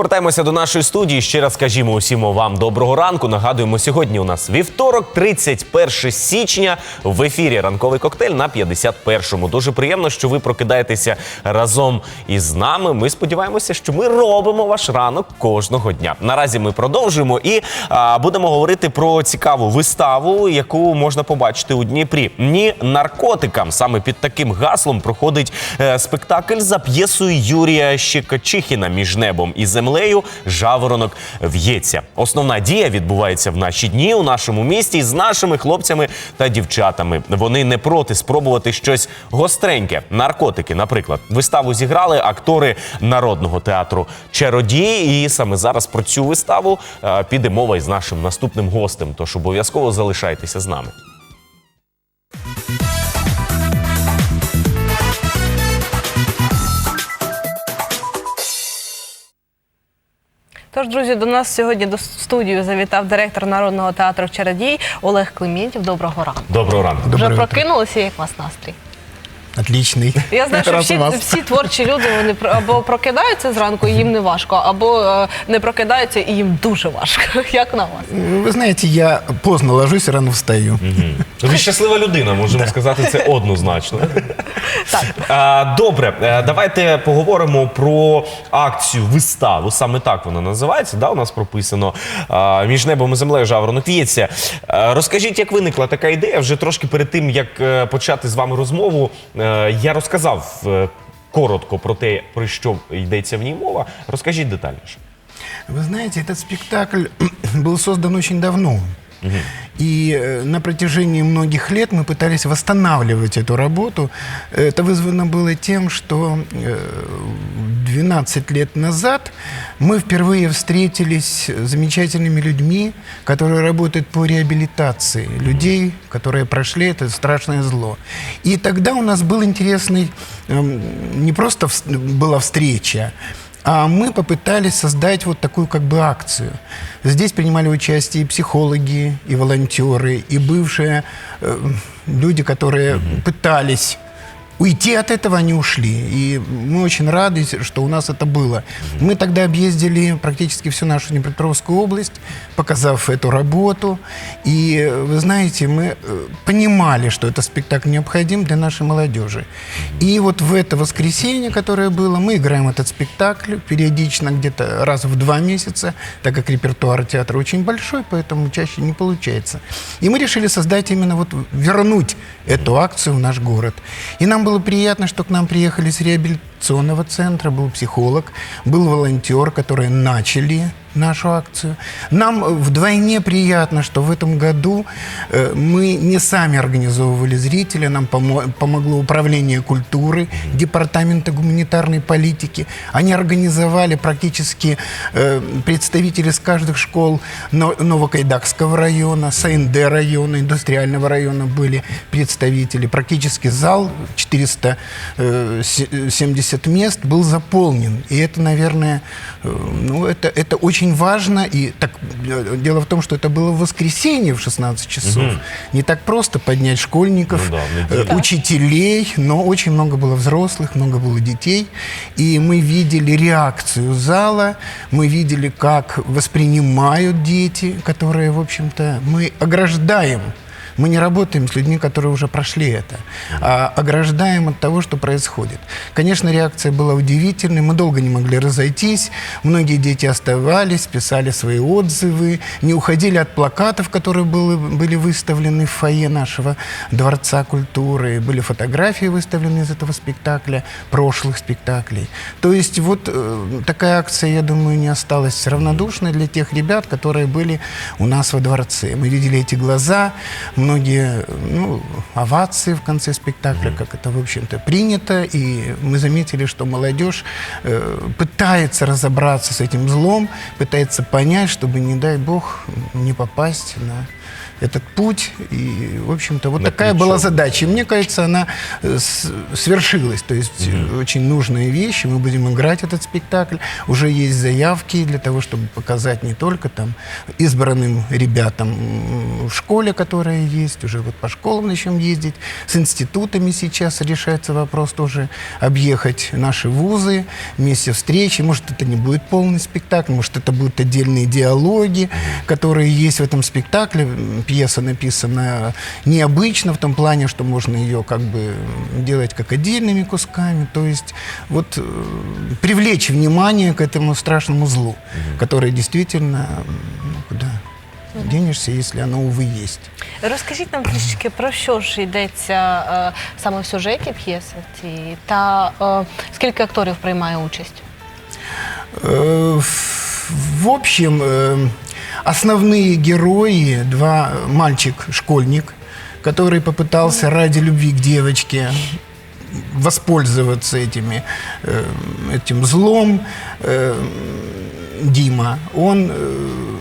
Повертаємося до нашої студії. Ще раз скажімо усім вам доброго ранку. Нагадуємо, сьогодні у нас вівторок, 31 січня. В ефірі ранковий коктейль на 51-му. Дуже приємно, що ви прокидаєтеся разом із нами. Ми сподіваємося, що ми робимо ваш ранок кожного дня. Наразі ми продовжуємо і а, будемо говорити про цікаву виставу, яку можна побачити у Дніпрі. Ні наркотикам. Саме під таким гаслом проходить е, спектакль за п'єсою Юрія Щекочихіна між небом і землею Жаворонок в'ється. Основна дія відбувається в наші дні у нашому місті з нашими хлопцями та дівчатами. Вони не проти спробувати щось гостреньке. Наркотики, наприклад, виставу зіграли актори народного театру Чародії. І саме зараз про цю виставу е, піде мова із нашим наступним гостем. Тож обов'язково залишайтеся з нами. Тож, друзі, до нас сьогодні до студію завітав директор народного театру Чародій Олег Клементів. Доброго ранку. Доброго ранку. Вже Доброе утро. прокинулися, як у вас настрій? Отличный. Я знаю, що всі, всі творчі люди вони або прокидаються зранку, і їм не важко, або е, не прокидаються, і їм дуже важко. Як на вас? Вы знаете, я поздно ложусь рано встаю. Ви щаслива людина, можемо сказати це однозначно. Так. А, Добре, е, давайте поговоримо про акцію виставу. Саме так вона називається. Да, у нас прописано а, між небом і землею жаворонок в'ється. Е, Розкажіть, як виникла така ідея? Вже трошки перед тим як почати з вами розмову, я розказав е, коротко про те, про що йдеться в ній мова. Розкажіть детальніше. Вы знаете, этот спектакль был создан очень давно. И э, на протяжении многих лет мы пытались восстанавливать эту работу. Это вызвано было тем, что э, 12 лет назад мы впервые встретились с замечательными людьми, которые работают по реабилитации людей, которые прошли это страшное зло. И тогда у нас был интересный, эм, не просто была встреча, а мы попытались создать вот такую как бы акцию. Здесь принимали участие и психологи, и волонтеры, и бывшие э, люди, которые пытались уйти от этого, они ушли. И мы очень рады, что у нас это было. Мы тогда объездили практически всю нашу Днепропетровскую область, показав эту работу. И вы знаете, мы э, понимали, что этот спектакль необходим для нашей молодежи. И вот в это воскресенье, которое было, мы играем этот спектакль периодично, где-то раз в два месяца, так как репертуар театра очень большой, поэтому чаще не получается. И мы решили создать именно вот, вернуть эту акцию в наш город. И нам было приятно, что к нам приехали с реабилитационного центра, был психолог, был волонтер, которые начали нашу акцию. Нам э, вдвойне приятно, что в этом году э, мы не сами организовывали зрителя, нам помо- помогло Управление культуры, Департамента гуманитарной политики. Они организовали практически э, представители с каждых школ Но- Новокайдакского района, СНД района, индустриального района были представители. Практически зал 470 мест был заполнен. И это, наверное, э, ну, это, это очень важно. И так, э, дело в том, что это было в воскресенье в 16 часов. Не так просто поднять школьников, Ну да, в э, учителей, но очень много было взрослых, много было детей. И мы видели реакцию зала, мы видели, как воспринимают дети, которые, в общем-то, мы ограждаем. Мы не работаем с людьми, которые уже прошли это, а ограждаем от того, что происходит. Конечно, реакция была удивительной, мы долго не могли разойтись, многие дети оставались, писали свои отзывы, не уходили от плакатов, которые были, были выставлены в фойе нашего Дворца культуры, были фотографии выставлены из этого спектакля, прошлых спектаклей. То есть вот э, такая акция, я думаю, не осталась равнодушной для тех ребят, которые были у нас во дворце. Мы видели эти глаза, многие ну, овации в конце спектакля, как это, в общем-то, принято. И мы заметили, что молодежь э, пытается разобраться с этим злом, пытается понять, чтобы, не дай бог, не попасть на этот путь. И, в общем-то, вот На такая плечо. была задача. И мне кажется, она э, свершилась. То есть э, очень нужные вещи. Мы будем играть этот спектакль. Уже есть заявки для того, чтобы показать не только там избранным ребятам в школе, которая есть, уже вот по школам начнем ездить. С институтами сейчас решается вопрос тоже объехать наши вузы, вместе встречи. Может, это не будет полный спектакль, может, это будут отдельные диалоги, которые есть в этом спектакле М, Пьеса написана необычно в том плане, что можно ее как бы делать как отдельными кусками. То есть вот э, привлечь внимание к этому страшному злу, которое действительно, м, ну, куда денешься, если оно, увы, есть. Розкажіть нам трішки про що ж йдеться е, саме в сюжеті п'єси цієї, та е, скільки акторів приймає участь? Э, В в общем, э, основные герои, два мальчик-школьник, который попытался ради любви к девочке воспользоваться этими, э, этим злом, э, Дима, он э,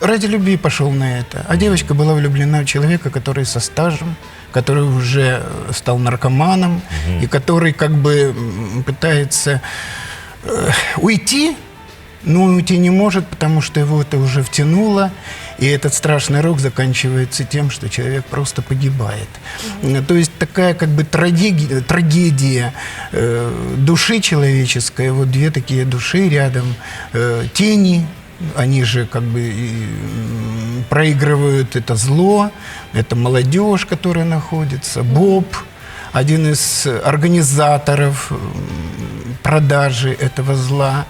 ради любви пошел на это. А девочка была влюблена в человека, который со стажем, который уже стал наркоманом и который как бы пытается уйти, но уйти не может, потому что его это уже втянуло. И этот страшный рок заканчивается тем, что человек просто погибает. Э, То есть такая как бы трагедия, трагедия э, души человеческой. Вот две такие души рядом. Э, тени, они же как бы проигрывают это зло. Это молодежь, которая находится. Боб, один из организаторов продажи этого зла.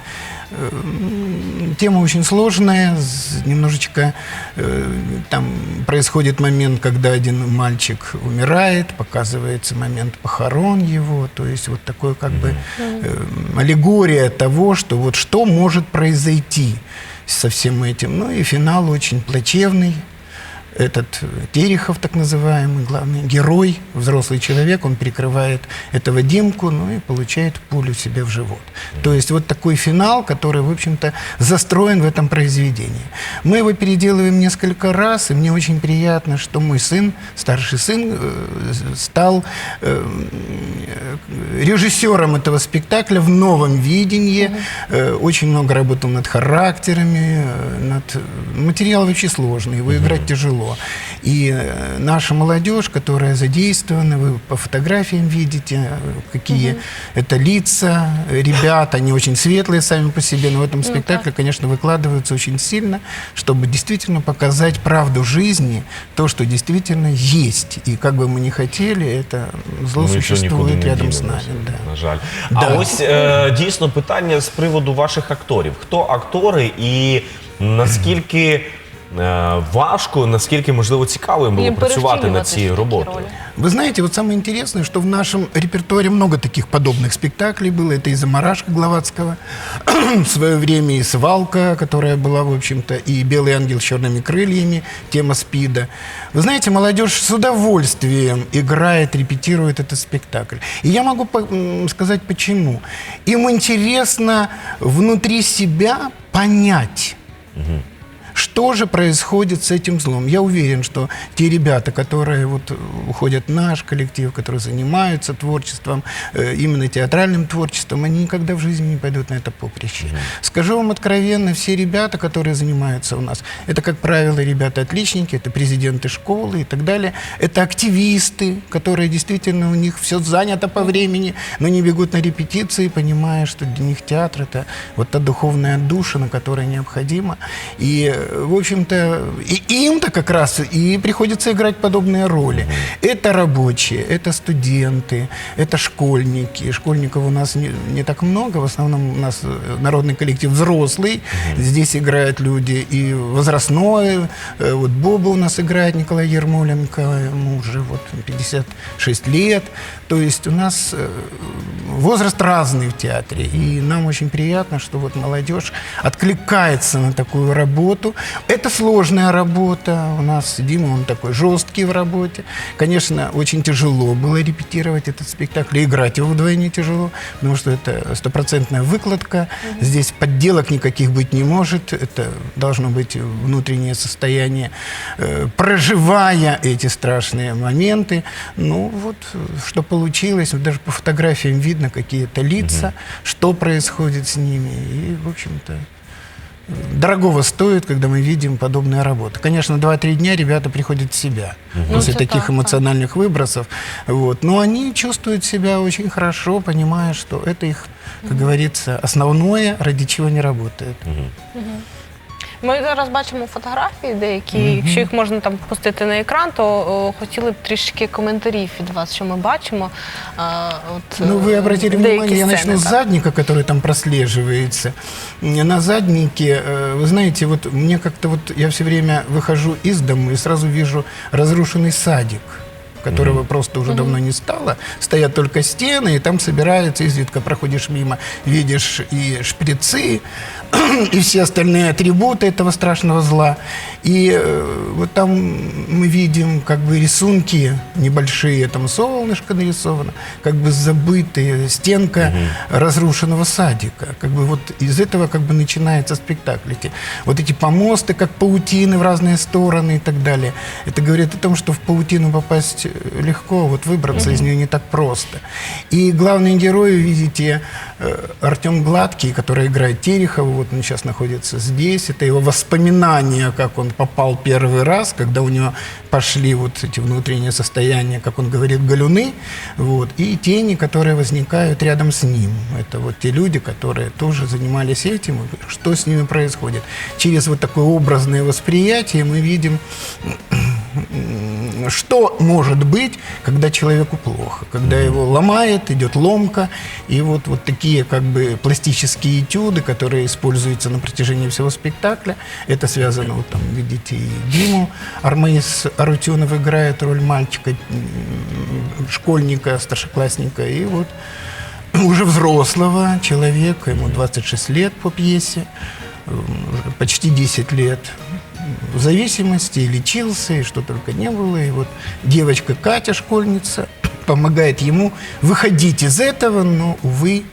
М, Тема очень сложная, немножечко э, там происходит момент, когда один мальчик умирает, показывается момент похорон его, то есть вот такой как бы э, аллегория того, что вот что может произойти со всем этим. Ну и финал очень плачевный, этот Терехов, так называемый, главный герой, взрослый человек, он перекрывает этого Димку, ну и получает пулю себе в живот. То есть вот такой финал, который, в общем-то, застроен в этом произведении. Мы его переделываем несколько раз, и мне очень приятно, что мой сын, старший сын, э, стал э, э, режиссером этого спектакля в новом видении. Очень много работал над характерами, над... Материал вообще сложный, его играть тяжело И э, наша молодежь, которая задействована, вы по фотографиям видите, э, какие это лица, э, ребята, они очень светлые сами по себе, но в этом спектакле, конечно, выкладываются очень сильно, чтобы действительно показать правду жизни, то, что действительно есть. И как бы мы ни хотели, это зло Ми нічого нікуди существует не рядом с дінемося, нами. Да. На жаль. Да. А ось е, дійсно питання з приводу ваших акторів. Хто актори і наскільки е, важко, наскільки можливо цікаво їм було Їм працювати над перевтілювати цією такі роботою? ролі. Вы знаете, вот самое интересное, что в нашем репертуаре много таких подобных спектаклей было. Это и «Замарашка» Гловацкого в свое время, и «Свалка», которая была, в общем-то, и «Белый ангел с черными крыльями», тема СПИДа. Вы знаете, молодежь с удовольствием играет, репетирует этот спектакль. И я могу по- м, сказать, почему. Им интересно внутри себя понять, что же происходит с этим злом? Я уверен, что те ребята, которые вот э, уходят в наш коллектив, которые занимаются творчеством, э, именно театральным творчеством, они никогда в жизни не пойдут на это поприще. Скажу вам откровенно, все ребята, которые занимаются у нас, это, как правило, ребята-отличники, это президенты школы и так далее, это активисты, которые действительно у них все занято по времени, но не бегут на репетиции, понимая, что для них театр это вот та духовная отдушина, которая необходима. И, э, в общем-то, и им-то как раз и приходится играть подобные роли. Это рабочие, это студенты, это школьники. Школьников у нас не, не так много, в основном у нас э, народный коллектив взрослый. Здесь играют люди и возрастное. Э, Вот Боба у нас играет Николай Ермоленко, ему уже вот 56 лет. То есть у нас э, возраст разный в театре. И нам очень приятно, что вот молодежь откликается на такую работу. Это сложная работа. У нас Дима, он такой жесткий в работе. Конечно, очень тяжело было репетировать этот спектакль. И играть его вдвойне тяжело, потому что это стопроцентная выкладка. Здесь подделок никаких быть не может. Это должно быть внутреннее состояние, э, проживая эти страшные моменты. Ну вот, э, что получилось. Вот Даже по фотографиям видно какие-то лица, что происходит с ними. И, в общем-то, дорогого стоит, когда мы видим подобные работы. Конечно, 2-3 дня ребята приходят в себя после Ну, таких так, эмоциональных выбросов. Вот. Но они чувствуют себя очень хорошо, понимая, что это их, как говорится, основное, ради чего они работают. Ми зараз бачимо фотографії деякі. Якщо їх можна там пустити на екран, то о, хотіли б трішки коментарів від вас, що ми бачимо. А, от, Ну, вы е, обратили деякі внимание, я сцени, начну с так. задника, который там прослеживается. М, На заднике, э, вы знаете, вот мне как-то вот, я все время выхожу из дома и сразу вижу разрушенный садик Которого просто уже давно не стало. Стоят только стены, и там собираются, изредка проходишь мимо, видишь и шприцы, и все остальные атрибуты этого страшного зла. И э, вот там мы видим как бы рисунки небольшие, там солнышко нарисовано, как бы забытые, стенка разрушенного садика. Как бы вот из этого как бы начинается спектакль. Эти, вот эти помосты, как паутины в разные стороны и так далее. Это говорит о том, что в паутину попасть легко, вот выбраться из нее не так просто. И главный герой, видите, э, Артем Гладкий, который играет Терехова, вот он сейчас находится здесь. Это его воспоминания, как он попал первый раз, когда у него пошли вот эти внутренние состояния, как он говорит, галюны, вот, и тени, которые возникают рядом с ним. Это вот те люди, которые тоже занимались этим, что с ними происходит. Через вот такое образное восприятие мы видим что может быть, когда человеку плохо, когда его ломает, идет ломка, и вот, вот такие как бы пластические этюды, которые используются на протяжении всего спектакля, это связано, вот там видите, и Диму Армейс Арутюнов играет роль мальчика, школьника, старшеклассника, и вот уже взрослого человека, ему 26 лет по пьесе, почти 10 лет зависимости, и лечился, и что только не было. И вот девочка Катя, школьница, помогает ему выходить из этого, но, увы,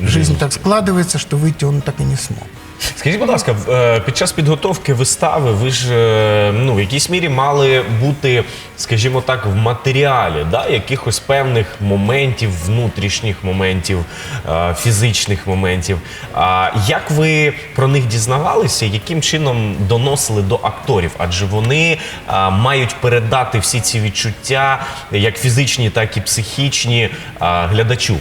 жизнь так складывается, что выйти он так и не смог. Скажіть, будь ласка, е, під час підготовки вистави ви ж е, ну, в якійсь мірі мали бути, скажімо так, в матеріалі да? якихось певних моментів, внутрішніх моментів, е, фізичних моментів. А як ви про них дізнавалися, яким чином доносили до акторів? Адже вони мають передати всі ці відчуття, як фізичні, так і психічні глядачу.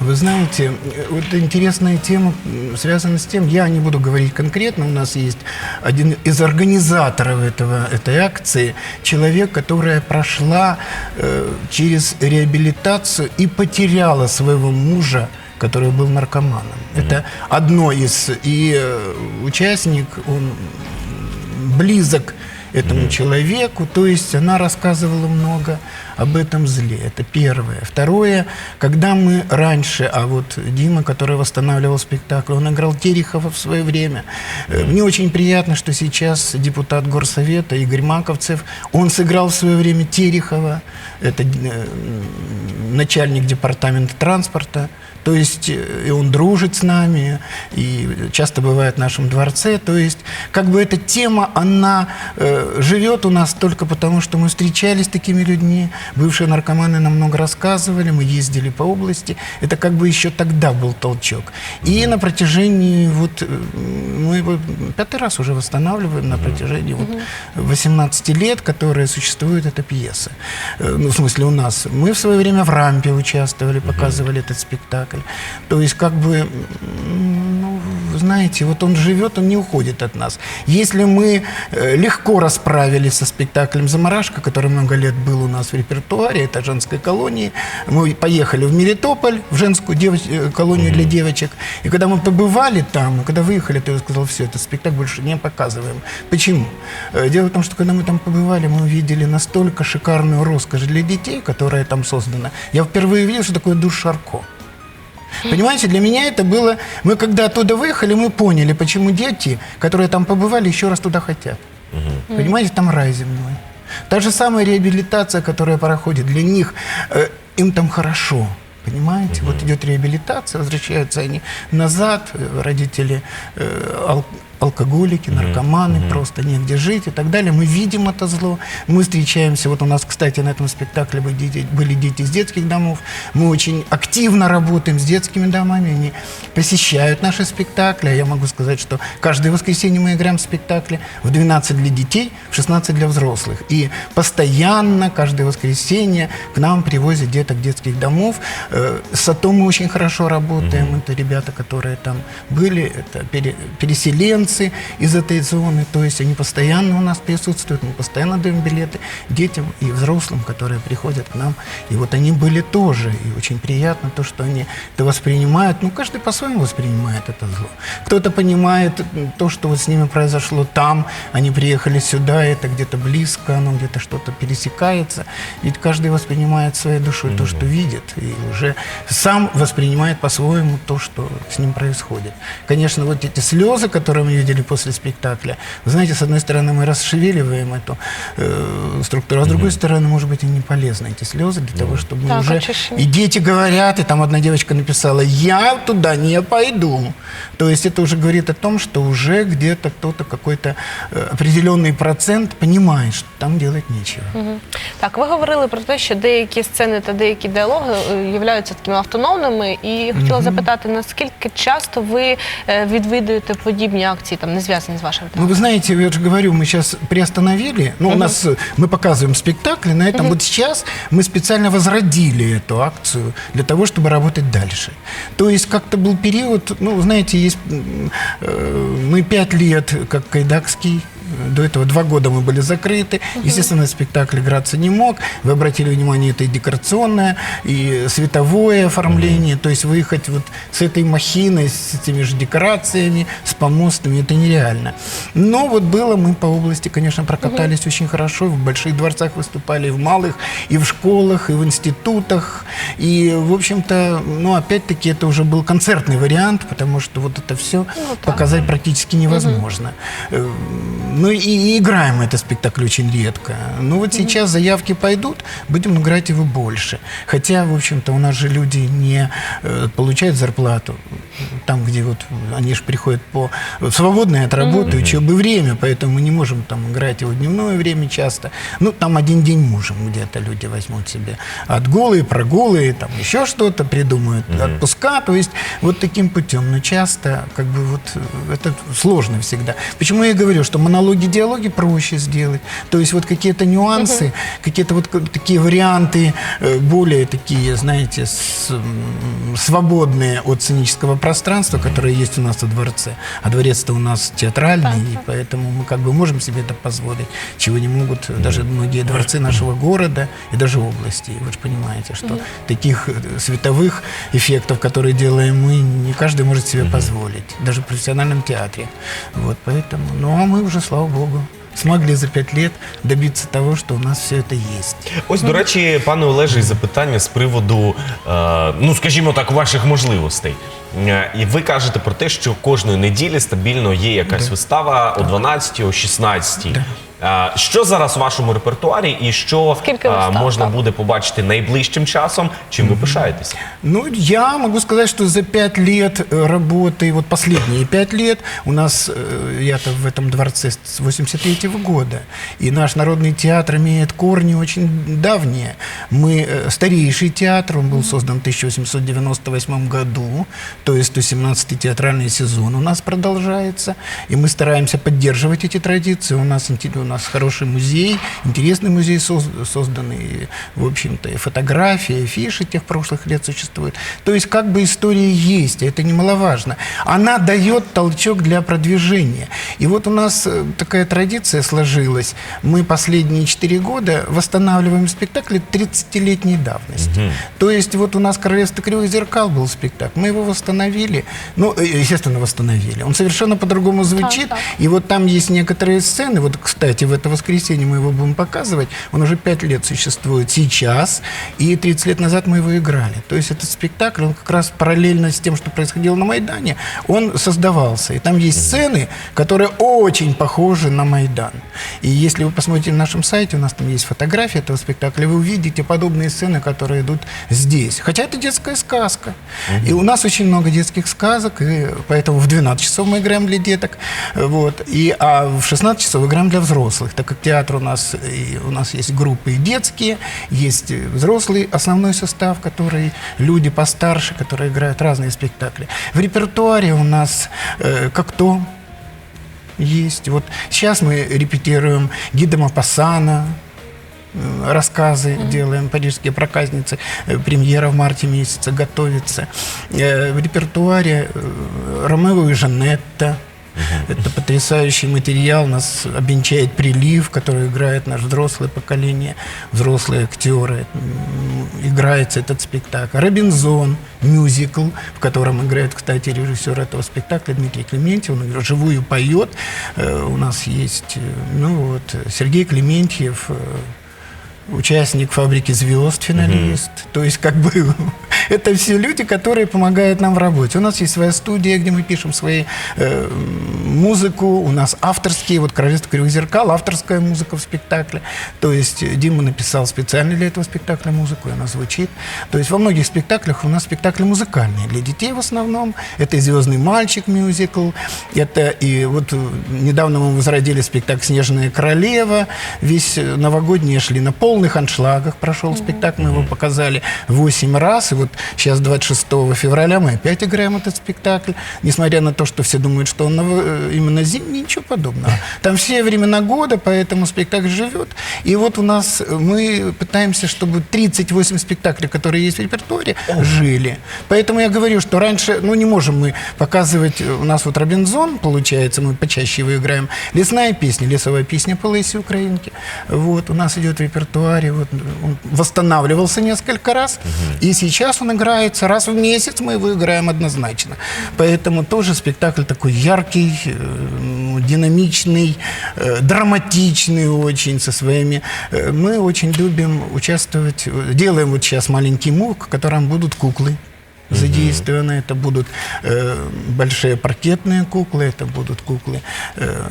Вы знаете, вот интересная тема связана с тем, я не буду говорить конкретно, у нас есть один из организаторов этого, этой акции, человек, которая прошла э, через реабилитацию и потеряла своего мужа, который был наркоманом. Это одно из, и э, участник, он близок этому человеку, то есть она рассказывала много об этом зле. Это первое. Второе, когда мы раньше, а вот Дима, который восстанавливал спектакль, он играл Терехова в свое время. Э, Мне очень приятно, что сейчас депутат Горсовета Игорь Маковцев, он сыграл в свое время Терехова, это э, начальник департамента транспорта. То есть э, и он дружит с нами, и часто бывает в нашем дворце. То есть как бы эта тема, она э, живет у нас только потому, что мы встречались с такими людьми. Бывшие наркоманы нам много рассказывали, мы ездили по области. Это как бы еще тогда был толчок. И на протяжении, вот э, мы его пятый раз уже восстанавливаем на протяжении вот 18 лет, которые существует эта пьеса. Э, Ну, в смысле, у нас. Мы в свое время в рампе участвовали, показывали этот спектакль. То есть, как бы, ну, вы знаете, вот он живет, он не уходит от нас. Если мы э, легко расправились со спектаклем «Замарашка», который много лет был у нас в репертуаре, это женской колонии, мы поехали в Мелитополь, в женскую девоч- э, колонию для девочек, и когда мы побывали там, когда выехали, то я сказал, все, этот спектакль больше не показываем. Почему? Э, Дело в том, что когда мы там побывали, мы увидели настолько шикарную роскошь для детей, которая там создана. Я впервые видел, что такое душ Шарко. Понимаете, для меня это было... Мы когда оттуда выехали, мы поняли, почему дети, которые там побывали, еще раз туда хотят. Понимаете, там рай земной. Та же самая реабилитация, которая проходит для них, э, им там хорошо. Понимаете, вот идет реабилитация, возвращаются они назад, э, родители э, ал- алкоголики, наркоманы, просто негде жить и так далее. Мы видим это зло, мы встречаемся, вот у нас, кстати, на этом спектакле были дети, были дети из детских домов, мы очень активно работаем с детскими домами, они посещают наши спектакли, А я могу сказать, что каждое воскресенье мы играем в спектакле в 12 для детей, в 16 для взрослых. И постоянно, каждое воскресенье к нам привозят деток детских домов. Э, С АТО мы очень хорошо работаем, это ребята, которые там были, это пере- переселенцы из этой зоны, то есть они постоянно у нас присутствуют, мы постоянно даем билеты детям и взрослым, которые приходят к нам. И вот они были тоже, и очень приятно то, что они это воспринимают. Ну, каждый по-своему воспринимает это зло. Кто-то понимает то, что вот с ними произошло там, они приехали сюда, это где-то близко, оно где-то что-то пересекается. Ведь каждый воспринимает своей душой то, что видит, и уже сам воспринимает по-своему то, что с ним происходит. Конечно, вот эти слезы, которые мы видели после спектакля, вы знаете, с одной стороны, мы расшевеливаем эту э, структуру, а с другой стороны, может быть, и не полезны эти слезы для того, чтобы мы Так, уже... очищение. И дети говорят, и там одна девочка написала, я туда не пойду. То есть это уже говорит о том, что уже где-то кто-то, какой-то э, определенный процент понимает, что там делать нечего. Мгм. Так, ви говорили про те, що деякі сцени та деякі діалоги е, являються такими автономними. І хотіла запитати, наскільки часто ви е, відвідуєте подібні акції, там не зв'язані з вашим Ну, вы знаете, я же говорю, мы сейчас приостановили. Ну, у нас э, мы показываем спектакли, на этом вот сейчас мы специально возродили эту акцию для того, чтобы работать дальше. То есть как-то был период, ну, знаете, есть э, мы пять лет как Кайдакский. До этого два года мы были закрыты. Естественно, спектакль играться не мог. Вы обратили внимание, это и декорационное, и световое оформление. То есть выехать вот с этой махиной, с этими же декорациями, с помостами, это нереально. Но вот было, мы по области, конечно, прокатались очень хорошо. В больших дворцах выступали, и в малых, и в школах, и в институтах. И, в общем-то, ну, опять-таки, это уже был концертный вариант, потому что вот это все показать практически невозможно. Э, Ну и, играем этот спектакль очень редко. Ну вот сейчас заявки пойдут, будем играть его больше. Хотя, в общем-то, у нас же люди не э, получают зарплату там, где вот они же приходят по свободное от работы, учебы время, поэтому мы не можем там играть его дневное время часто. Ну, там один день можем где-то люди возьмут себе отгулы, прогулы, там еще что-то придумают, отпуска, то есть вот таким путем. Но часто как бы вот э, это сложно всегда. Почему я и говорю, что монологи, диалоги проще сделать. То есть вот какие-то нюансы, какие-то вот такие варианты э, более такие, знаете, с- свободные от сценического пространства, которое есть у нас во дворце. А дворец-то у нас театральный, и поэтому мы как бы можем себе это позволить, чего не могут даже многие дворцы нашего города и даже области. Вы же понимаете, что таких э, световых эффектов, которые делаем мы, не каждый может себе позволить, даже в профессиональном театре. Вот поэтому, ну а мы уже, слава богу, смогли за пять лет добиться того, что у нас все это есть. Ось, до речі, пане Олеже, запитання з приводу, е, ну скажімо так, ваших можливостей. Е, І ви кажете про те, що кожної неділі стабільно є якась вистава о 12 о 16 Е, Що зараз у вашому репертуарі і що Скільки е, вистав, можна так? буде побачити найближчим часом? Чим ви пишаєтеся? Ну, я могу сказать, что за пять лет э, работы, вот последние пять лет, у нас, э, я-то в этом дворце с 83 года, и наш народный театр имеет корни очень давние. Мы э, старейший театр, он был создан в 1898 году, то есть 117-й театральный сезон у нас продолжается, и мы стараемся поддерживать эти традиции. У нас, инте- у нас хороший музей, интересный музей соз- созданный, и, в общем-то, и фотографии, и фиши тех прошлых лет существуют. То есть как бы история есть, это немаловажно. Она дает толчок для продвижения. И вот у нас э, такая традиция сложилась. Мы последние четыре года восстанавливаем спектакли 15-летней давности. То есть вот у нас «Королевство кривых зеркал» был спектакль, мы его восстановили, ну, э, естественно, восстановили. Он совершенно по-другому звучит, так. и вот там есть некоторые сцены, вот, кстати, в это воскресенье мы его будем показывать, он уже 5 лет существует сейчас, и 30 лет назад мы его играли. То есть этот спектакль, он как раз параллельно с тем, что происходило на Майдане, он создавался. И там есть сцены, которые очень похожи на Майдан. И если вы посмотрите на нашем сайте, у нас там есть фотография этого спектакля, вы увидите подобные сцены, которые идут здесь. Хотя это детская сказка. И у нас очень много детских сказок, и поэтому в 12 часов мы играем для деток, вот, и, а в 16 часов играем для взрослых, так как театр у нас, и у нас есть группы и детские, есть взрослый основной состав, который люди постарше, которые играют разные спектакли. В репертуаре у нас э, как то есть. Вот сейчас мы репетируем Гида Мапассана, э, рассказы делаем, парижские проказницы, э, премьера в марте месяце готовится. Э, В репертуаре Ромео и Жанетта. Это потрясающий материал, нас обвенчает прилив, который играет наше взрослое поколение, взрослые актеры. Играется этот спектакль. Робинзон, мюзикл, в котором играет, кстати, режиссер этого спектакля Дмитрий Клементьев. Он живую поет. Э, У нас есть, э, ну вот, Сергей Клементьев, э, участник фабрики звезд, финалист. То есть, как бы, это все люди, которые помогают нам в работе. У нас есть своя студия, где мы пишем свои э, музыку. У нас авторские, вот «Королевство кривых зеркал», авторская музыка в спектакле. То есть, Дима написал специально для этого спектакля музыку, и она звучит. То есть, во многих спектаклях у нас спектакли музыкальные. Для детей в основном. Это и «Звездный мальчик» мюзикл. Это и вот э, недавно мы возродили спектакль «Снежная королева». Весь э, новогодние шли на полных аншлагах. Прошел спектакль, мы его показали 8 раз. И вот сейчас 26 февраля мы опять играем этот спектакль. Несмотря на то, что все думают, что он э, именно зимний, ничего подобного. Там все времена года, поэтому спектакль живет. И вот у нас э, мы пытаемся, чтобы 38 спектаклей, которые есть в репертуаре, жили. Поэтому я говорю, что раньше, ну не можем мы показывать, э, у нас вот Робинзон, получается, мы почаще его играем, лесная песня, лесовая песня по Лесе Украинки. Вот, у нас идет в репертуаре, вот, он восстанавливался несколько раз, и сейчас он играется раз в месяц, мы его играем однозначно. Поэтому тоже спектакль такой яркий, э, ну, динамичный, э, драматичный очень со своими. э, Мы очень любим участвовать, делаем вот сейчас маленький мук, в котором будут куклы задействованы. Это будут э, большие паркетные куклы, это будут куклы э,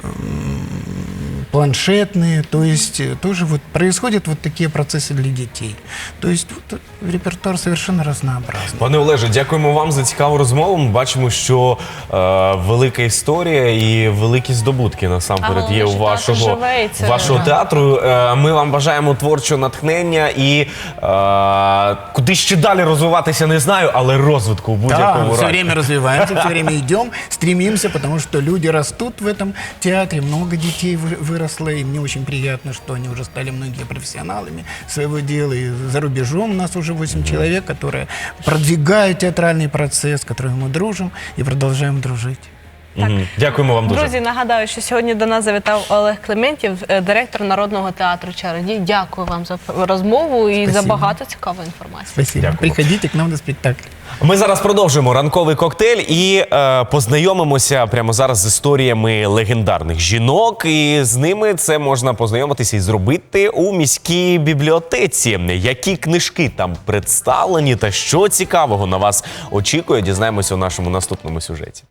планшетные. То есть э, тоже вот происходят вот такие процессы для детей. То есть вот, э, репертуар совершенно разнообразный. Пане Олеже, дякуємо вам за цікаву розмову. Ми бачимо, що е, велика історія і великі здобутки насамперед А є у головне, що театр вашого, живе, і це- вашого театру. Е, ми вам бажаємо творчого натхнення і е, куди ще далі розвиватися, не знаю, але розвитку в Да, будь-якому все разі. время развиваемся, все время идем, стремимся, потому что люди растут в этом театре, много детей вы- выросло, и мне очень приятно, что они уже стали многие профессионалами своего дела. И за рубежом у нас уже 8 человек, которые продвигают театральный процесс, с которыми мы дружим и продолжаем дружить. Мгм. Дякуємо вам дуже. Друзі, нагадаю, що сьогодні до нас завітав Олег Клементів, е, директор Народного театру Чародій. Дякую вам за розмову і за Спасибо. багато цікавої інформації. Спасибо. Дякую. Приходите к нам на спектакль. Ми зараз продовжуємо ранковий коктейль і е, познайомимося прямо зараз з історіями легендарних жінок. І з ними це можна познайомитися і зробити у міській бібліотеці. Які книжки там представлені та що цікавого на вас очікує, дізнаємося у нашому наступному сюжеті.